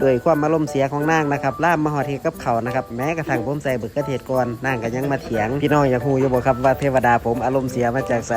โดยความอารมณ์เสียของนางนะครับล่ามมาหอดเทกับเขานะครับแม้กระทั่งผมใส่เบิกกระเทศก่อนนางก็ยังมาเถียงพี่น้องอยากฮูอยู่บ่ครับว่าเทวดาผมอารมณ์เสียมาจากไส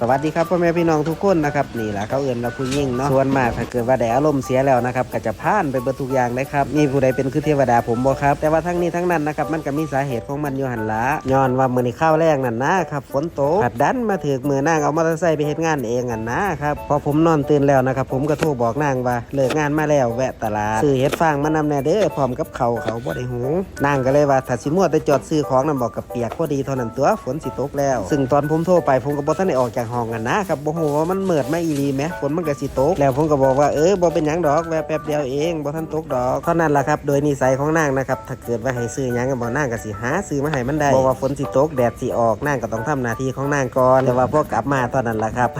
สวัสดีครับพ่อแม่พี่น้องทุกคนนะครับนี่แหละเขาเอื่นเราผู้ยิ่งเนาะส่วนมากถ้าเกิดว่าได้อารมณ์เสียแล้วนะครับก็จะพ่านไปเบิดทุกอย่างเลยครับมีผู้ใดเป็นคือเทวดาผมบ่ครับ แต่ว่าทั้งนี้ทั้งนั้นนะครับมันก็มีสาเหตุของมันอยู่หันละย้อนว่ามือนี้ข้าวแรงนั่นนะครับฝนตกผัดดันมาถึกมือนางเอามอเตอร์ไซค์ไปเฮ็ดงานเองอันนะครับพอผมนอนตื่นแล้วนะครับผมก็โทรบอกนางว่าเลิกงานมาแล้วแวะตลาดซื้อเฮ็ดฟางมานำแน่เด้อพร้อมกับเขาเขาบ่ได้หุงนางก็เลยว่าถ้าสิมัวแต่จอดซื้อของนั่นบอกกับเปียกพอดีเท่านั้นตัวฝนสิตกแล้ว ซึ่งตอนผมโทรไปผมก็บ่ทันได้ออกจากห้องกันนะครับบ่ฮู้ว่ามันเมิดมาอีหลีแหมฝนมันก็สิตก แล้วผมก็บอกว่าเออบ่เป็นหยังดอกแวะแป๊บเดียวเองบ่ทันตกดอกเท่านั้นล่ะครับโดยนิสัยของนางนะครับถ้าเกิดว่าให้ซื้อหยังก็บ่นางก็สิหาซื้อมาให้มันได้บ่ว่าฝนสิตกแดดสิออกนางก็ต้องทำหน้าที่ของนางก่อนแต่ว่าพอกลับมาตอนนั้นล่ะครับ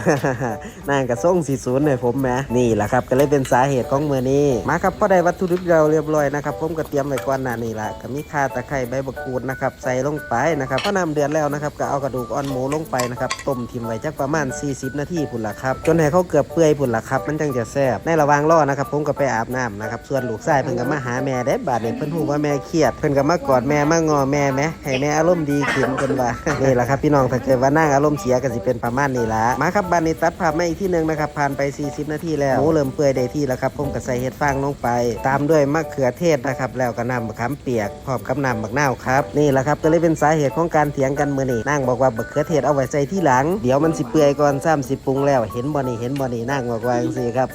นางก็ส่งสิศูนย์ให้ผมแหมนี่ล่ะครับก็เลยเป็นสาเหตุของมื้อนี้มาครับพอได้วัตถุดิบเราเรียบร้อยนะครับผมก็เตรียมไว้ก่อนหน้านี้ละก็มีข่าตะไคร้ใบมะกรูดนะครับใส่ลงไปนะครับพอน้ำเดือดแล้วนะครับก็เอากระดูกอ่อนหมูลงไปนะครับต้มทิมไว้จักประมาณ 40 นาทีพุ่นละครับจนให้เขาเกือบเปื่อยพุ่นละครับมันจังจะแซ่บในระหว่างรอนะครับผมก็ไปอาบน้ำนะครับส่วนลูกชายเพิ่นก็มาหาแม่ได้บาดเนี้เพิ่นฮู้ว่าแม่เครียดเพิ่นก็มากอดแม่มางอแม่แหมให้แม่อารมณ์ดีขึ้นเพิ่นว่านี่แหละครับพี่น้องถ้าเกิดว่านั่งอารมณ์เสียก็สิเป็นประมาณนี้ละมาครับบานนี้ตัดภาพมาอีกที่หนึงนะครับผ่านไป 40 นาทีแล้วหมูเริ่มเปื่อยได้ที่แล้วครับผมก็ใส่เห็ดฟางลงไป ตามด้วยมะเขือเทศนะครับ แล้วก็น้ำมะขามเปียกพร้อมกับน้ำมะนาวครับนี่แหละครับก็เลยเป็นสาเหตุของการเถียงกันมื้อนี้นั่งบอกว่ามะเขือเทศเอาไว้ใส่ที่หลัง เดี๋ยวมันสิเปื่อยก่อนซ้ำสิปรุงแล้วเห็นบ่นี่เห็นบ่นี่นั่งบอกว่าจังซี่ครับ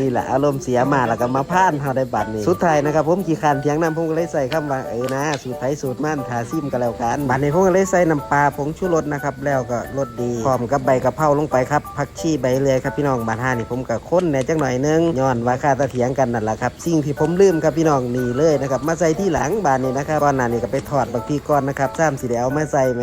นี่แหละอารมณ์เสียมาแล้วก็มาพ่านเฮาได้บัดนี้สุดท้ายนะครับผมขี้คร้านเถียงน้ำผมก็เลยใส่คำว่าเออนะสูตรไผสูตรมั่นทาซิมก็แล้วกันบัดนี้ผมก็เลยใส่น้ำปลาผงชูรสนะครับแล้วก็รสดีพร้อมกับใบกะเพราลงไปครับผักชีใบเลื่อยครับพี่น้องบาดห้านี่ผมก็ค้นแหน่จังหน่อยนึงย้อนว่าค่าตะเถียงกันนั่นแหละครับสิ่งที่ผมลืมครับพี่น้องนี่เลยนะครับมาใส่ที่หลังบานนี้นะครับก่อนหน้านี้ก็ไปถอดบักพีก่อนนะครับซ้ำสีแดเอามาใส่แหม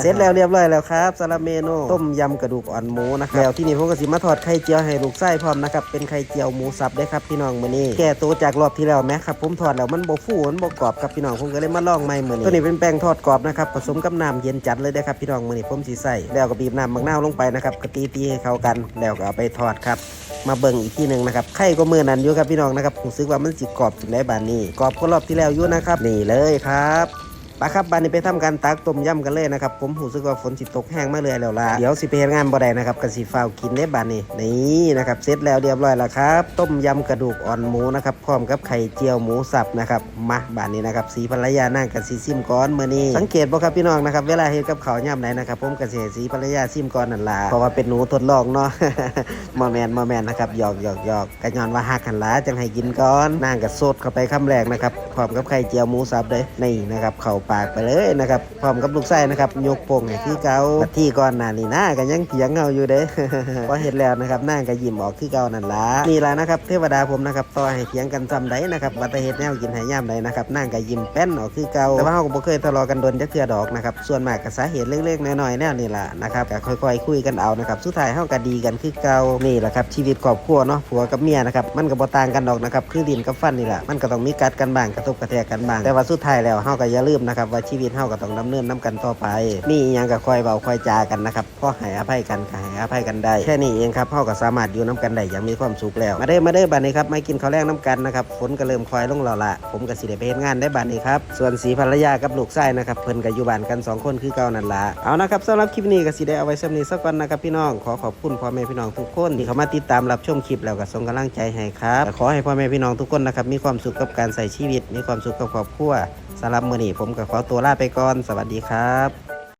เสร็จแล้วเรียบร้อยแล้วครับสำหรับเมนูต้มยำกระดูกอ่อนหมูนะครับแล้วที่นี่ผมก็สิมาทอดไข่เจียวให้ลูกไส้พร้อมนะครับเป็นไข่เจียวหมูสับได้ครับพี่น้องมื้อนี้แก้ตัวจากรอบที่แล้วแหมครับผมทอดแล้วมันบ่ฟูมันบ่กรอบครับพี่น้องผมก็เลยมาลองใหม่มื้อนี้ตัวนี้เป็นแป้งทอดกรอบนะครับผสมกับน้ำเย็นจัดเลยได้ครับพี่น้องมื้อนี้ผมสิใส่แล้วก็บีบน้ำมะนาวลงไปนะครับกะตีตีให้เข้ากันแล้วก็เอาไปทอดครับ มาเบิ่งอีกที่หนึ่งนะครับไข่ก็มือนั้นอยู่ครับพี่น้องนะครับผมซื้อว่ามันสิกรอบถึงได้บานนี้กรอบก็รอบที่แล้วอยู่นะครับนี่เลยครับ ปะครับบานนี้ไปทำการตักต้มยำกันเลยนะครับ ผมรู้สึกว่าฝนสิตกแห้งมาเลยแล้วล่ะเดี๋ยวสิไปเฮ็ดงานบ่ได้นะครับกันสิฟ้าวกินได้บานนี้นี่นะครับเสร็จแล้วเรียบร้อยแล้วครับ ต้มยำกระดูกอ่อนหมูนะครับพร้อมกับไข่เจียวหมูสับนะครับมาบานนี้นะครับสีภรรยานั่งกันสีซิมก้อนมื้อนี้สังเกตบ่ครับพี่น้องนะครับเวลาเฮ็ดกับข้าวยำไหนนะครับผมก็สิสีภรรยาซิมก้อนนั่นล่ะเพราะว่าเป็นหนูทดลองเนาะมอแมนมอแมนนะครับหยอกหยอกหยอกกระยอนว่าหักหันหล้าจังให้กินก่อนนางกับสดเข้าไปคำแรกนะครับพร้อมกับไข่เจียวหมูสับเลยนี่นะครับเขาปากไปเลยนะครับพร้อมกับลูกไส้นะครับยกโป่งให้คือเกาที่ก่อนหน้านี่นะก็ยังเถียงเงาอยู่เด้พอเห็นแล้วนะครับนางก็ยิ้มออกคือเกานั่นล่ะนี่ล่ะนะครับเทวดาผมนะครับต่อให้เถียงกันซ้ำใดนะครับว่าต่เฮ็ดแนวกินห้ย่ำใดนะครับนางก็ยิ้มแป้นออกคือเกาแต่ว่าเฮาก็บ่เคยทะเลาะกันโดนจักเทื่อดอกนะครับส่วนมากก็สาเหตุเล็กๆน้อยๆแนวนี่ล่ะนะครับก็ค่อยๆคุยกันเอานะครับสุดท้ายเฮาก็ดีกันคือเกานี่แหละครับชีวิตครอบครัวเนาะผัวกับเมียนะครับมันก็บ่ต่างกันดอกนะครับคือดินกับฟันนี่แหละมันก็ต้องมีกัดกันบ้างกระทบกระแทกกันบ้างแต่ว่าสุดท้ายแล้วเฮาก็อย่าลืมนะครับว่าชีวิตเฮาก็ต้องดำเนินนํกันต่อไป มีอีหยังก็คอยเว้าคอยจากันนะครับพอให้อภัยกันก็ให้อภัยกันได้แค่นี้เองครับเฮาก็สามารถอยู่นํกันได้อย่างมีความสุขแล้ว มาเด้อมาเด้อบัดนี้ครับมากินข้าวแรงน้ำกันนะครับฝนก็เริ่มคอยลงแล้วละผมก็สิได้ไปเฮ็ดงานได้บัดนี้ครับส่วนสีภรรยากับลูกชายนะครับเพิ่นก็อยู่บ้านกันสองคนคือเก่านั่นละเอานะครับสำหรับคลิปนี้ก็สิได้เอาไว้สำนี้สักวันนะครับพี่น้องขอขอบคุณพ่อแม่พี่น้องทุกคนที่เข้ามาติดตามรับชมคลิปแล้วก็ส่งกำลังใจให้ครับขอให้พ่อแม่พี่น้องทุกคนนะครับมีความสุขกับการใส่ชีวิตมีความสุขกับครอบครัว สำหรับมือนี้ผมกับขอตัวลาไปก่อน สวัสดีครับ